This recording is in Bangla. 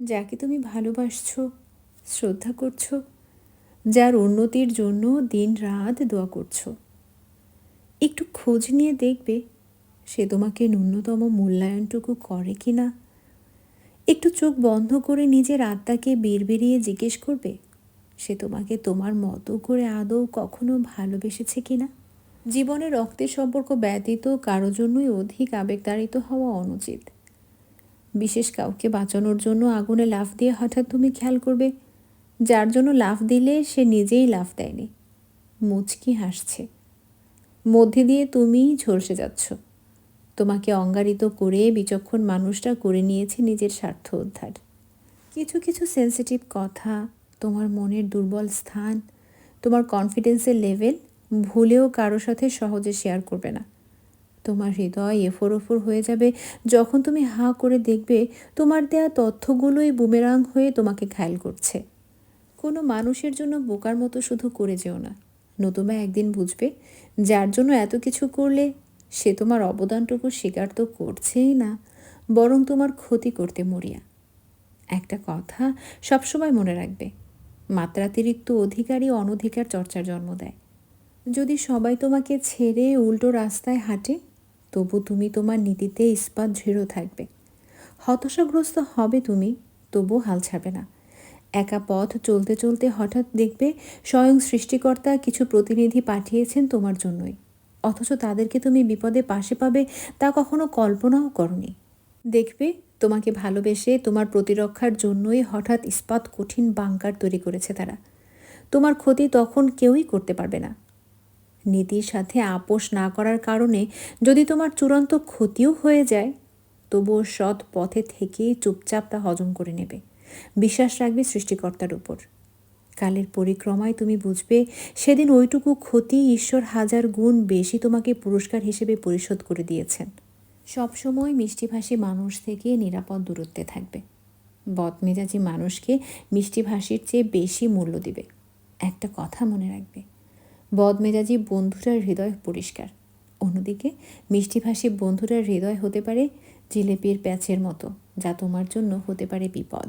যাকে তুমি ভালোবাসছো, শ্রদ্ধা করছ, যার উন্নতির জন্য দিন রাত দোয়া করছ। একটু খোঁজ নিয়ে দেখবে সে তোমাকে ন্যূনতম মূল্যায়নটুকু করে কি না একটু চোখ বন্ধ করে নিজের আত্মাকে বিড়বিড়িয়ে জিজ্ঞেস করবে, সে তোমাকে তোমার মতো করে আদৌ কখনো ভালোবেসেছে কি না জীবনে রক্তের সম্পর্ক ব্যতীত কারও জন্যই অধিক আবেগতাড়িত হওয়া অনুচিত। বিশেষ কাউকে বাঁচানোর জন্য আগুনে লাফ দিয়ে হঠাৎ তুমি খেয়াল করবে, যার জন্য লাফ দিলে সে নিজেই লাফ দেয়নি। মুচকি হাসছে। মধ্যে দিয়ে তুমিই ঝলসে যাচ্ছ। তোমাকে অঙ্গারিত করে বিচক্ষণ মানুষটা করে নিয়েছে নিজের স্বার্থ উদ্ধার। কিছু কিছু সেন্সিটিভ কথা, তোমার মনের দুর্বল স্থান, তোমার কনফিডেন্সের লেভেল ভুলেও কারও সাথে সহজে শেয়ার করবে না। তোমার হৃদয় এফোর ওফোর হয়ে যাবে। যখন তুমি হাঁ করে দেখবে, তোমার দেয়া তথ্যগুলোই বুমেরাং হয়ে তোমাকে ঘায়ল করছে। কোনো মানুষের জন্য বোকার মতো শুধু করে যেও না। নতুবা একদিন বুঝবে, যার জন্য এত কিছু করলে, সে তোমার অবদানটুকু স্বীকার তো করছেই না, বরং তোমার ক্ষতি করতে মরিয়া। একটা কথা সবসময় মনে রাখবে, মাত্রাতিরিক্ত অধিকারী অনধিকার চর্চার জন্ম দেয়। যদি সবাই তোমাকে ছেড়ে উল্টো রাস্তায় হাঁটে তবু তুমি তোমার নীতিতে ইস্পাত দৃঢ় থাকবে। হতাশাগ্রস্ত হবে তুমি, তবু হাল ছাড়বে না। একা পথ চলতে চলতে হঠাৎ দেখবে স্বয়ং সৃষ্টিকর্তা কিছু প্রতিনিধি পাঠিয়েছেন তোমার জন্যই। অথচ তাদেরকে তুমি বিপদে পাশে পাবে তা কখনো কল্পনাও করনি। দেখবে তোমাকে ভালোবেসে তোমার প্রতিরক্ষার জন্যই হঠাৎ ইস্পাত কঠিন বাংকার তৈরি করেছে তারা। তোমার ক্ষতি তখন কেউই করতে পারবে না। নীতির সাথে আপোষ না করার কারণে যদি তোমার চূড়ান্ত ক্ষতিও হয়ে যায়, তবুও সৎ পথে থেকেই চুপচাপ তা হজম করে নেবে। বিশ্বাস রাখবে সৃষ্টিকর্তার উপর। কালের পরিক্রমায় তুমি বুঝবে, সেদিন ওইটুকু ক্ষতি ঈশ্বর হাজার গুণ বেশি তোমাকে পুরস্কার হিসেবে পরিশোধ করে দিয়েছেন। সবসময় মিষ্টিভাষী মানুষ থেকে নিরাপদ দূরত্বে থাকবে। বদমেজাজি মানুষকে মিষ্টিভাষীর চেয়ে বেশি মূল্য দিবে। একটা কথা মনে রাখবে বদমেজাজি বন্ধুরার হৃদয় পরিষ্কার। অন্যদিকে, মিষ্টিভাষী বন্ধুরার হৃদয় হতে পারে জিলেপির প্যাচের মতো, যা তোমার জন্য হতে পারে বিপদ।